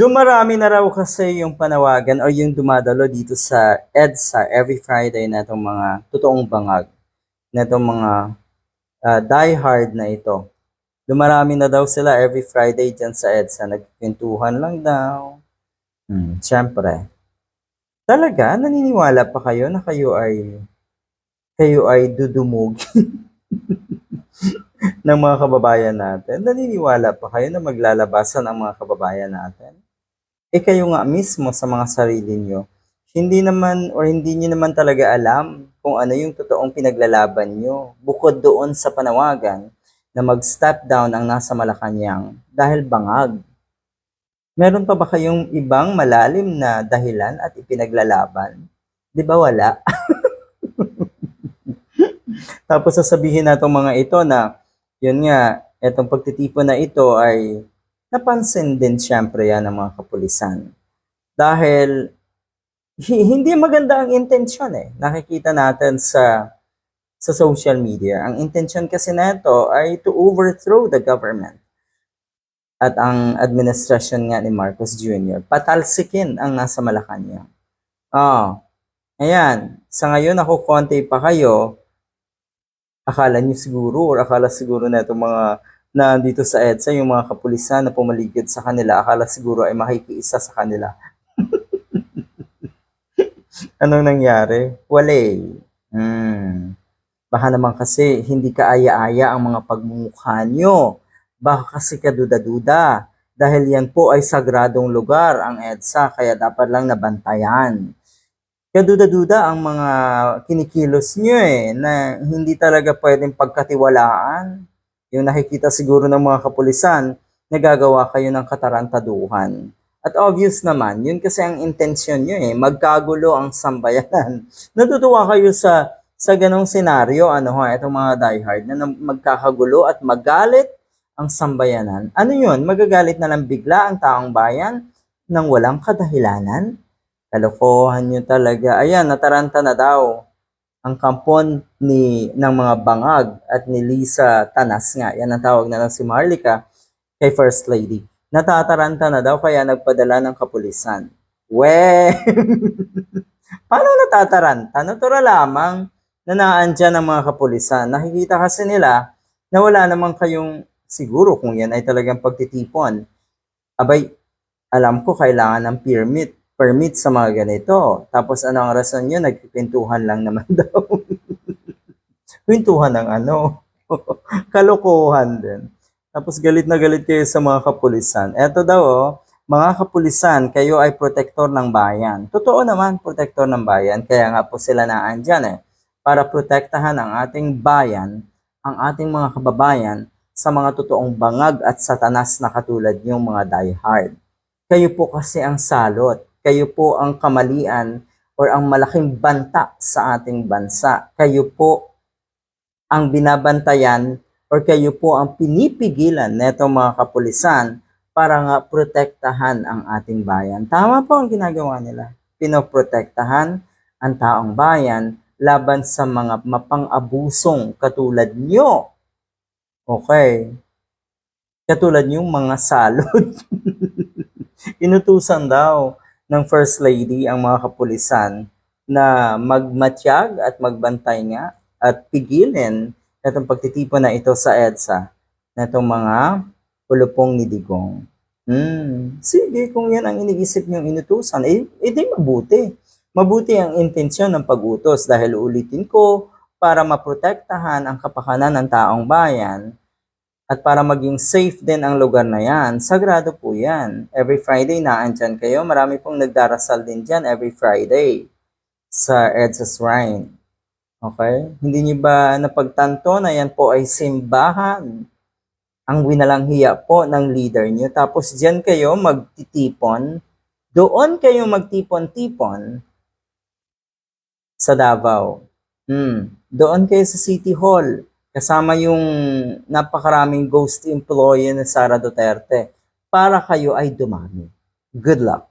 Dumarami na raw kasi yung panawagan or yung dumadalo dito sa EDSA every Friday na itong mga totoong bangag, na itong mga uh, diehard na ito. Dumarami na daw sila every Friday dyan sa EDSA. Nagkwentuhan lang daw. Hmm, Siyempre. Talaga, naniniwala pa kayo na kayo ay kayo ay dudumog ng mga kababayan natin? Naniniwala pa kayo na maglalabasan ang mga kababayan natin? Eh kayo nga mismo sa mga sarili nyo, hindi naman or hindi nyo naman talaga alam kung ano yung totoong pinaglalaban nyo. Bukod doon sa panawagan na mag-step down ang nasa Malacanang dahil bangag. Meron pa ba kayong ibang malalim na dahilan at ipinaglalaban? Di ba wala? Tapos sasabihin natong mga ito na, yun nga, etong pagtitipon na ito ay napansin din syempre yan ng mga kapulisan. Dahil hi- hindi maganda ang intensyon eh. Nakikita natin sa sa social media. Ang intention kasi nito ay to overthrow the government at ang administrasyon nga ni Marcos Jr. Patalsikin ang nasa Malacanang. Oh, ayan. Sa ngayon, ako konti pa kayo. Akala niyo siguro or akala siguro na itong mga na dito sa EDSA, yung mga kapulisan na pumaligid sa kanila, akala siguro ay makikiisa sa kanila. Anong nangyari? Wale. Hmm. Baka naman kasi hindi ka aya-aya ang mga pagmumukha nyo. Baka kasi kaduda-duda. Dahil yan po ay sagradong lugar ang EDSA, kaya dapat lang nabantayan. Kaduda-duda ang mga kinikilos nyo eh, na hindi talaga pwedeng pagkatiwalaan yung nakikita siguro ng mga kapulisan, nagagawa kayo ng katarantaduhan. At obvious naman, yun kasi ang intensyon nyo eh, magkagulo ang sambayanan. Natutuwa kayo sa sa ganong senaryo, ano ha, itong mga diehard na magkakagulo at magalit ang sambayanan. Ano yun? Magagalit na lang bigla ang taong bayan nang walang kadahilanan? Kalokohan nyo talaga. Ayan, nataranta na daw ang kampon ni ng mga bangag at ni Lisa Tanas nga. Yan ang tawag na lang si Marlica kay First Lady. Natataranta na daw kaya nagpadala ng kapulisan. We! Paano natataranta? Natural lamang na naandyan ang mga kapulisan. Nakikita kasi nila na wala namang kayong siguro kung yan ay talagang pagtitipon. Abay, alam ko kailangan ng permit permit sa mga ganito. Tapos ano ang rason nyo? Nagpipintuhan lang naman daw. Pintuhan ng ano? Kalokohan din. Tapos galit na galit kayo sa mga kapulisan. Eto daw, oh, mga kapulisan, kayo ay protektor ng bayan. Totoo naman, protektor ng bayan. Kaya nga po sila naandyan eh. Para protektahan ang ating bayan, ang ating mga kababayan sa mga totoong bangag at satanas na katulad yung mga diehard. Kayo po kasi ang salot kayo po ang kamalian or ang malaking banta sa ating bansa. Kayo po ang binabantayan or kayo po ang pinipigilan netong mga kapulisan para nga protektahan ang ating bayan. Tama po ang ginagawa nila. Pinoprotektahan ang taong bayan laban sa mga mapang-abusong katulad nyo. Okay. Katulad yung mga salot. Inutusan daw ng First Lady ang mga kapulisan na magmatyag at magbantay nga at pigilin itong pagtitipon na ito sa EDSA na itong mga pulupong ni Digong. Hmm, sige, kung yan ang iniisip niyong inutusan, eh, edi mabuti. Mabuti ang intensyon ng pag-utos dahil ulitin ko, para maprotektahan ang kapakanan ng taong bayan, at para maging safe din ang lugar na yan, sagrado po yan. Every Friday naandyan kayo. Marami pong nagdarasal din dyan every Friday sa EDSA Shrine. Okay? Hindi niyo ba napagtanto na yan po ay simbahan? Ang winalang hiya po ng leader niyo. Tapos dyan kayo magtitipon. Doon kayo magtipon-tipon sa Davao. Hmm. Doon kayo sa City Hall kasama yung napakaraming ghost employee ni Sara Duterte para kayo ay dumami. Good luck.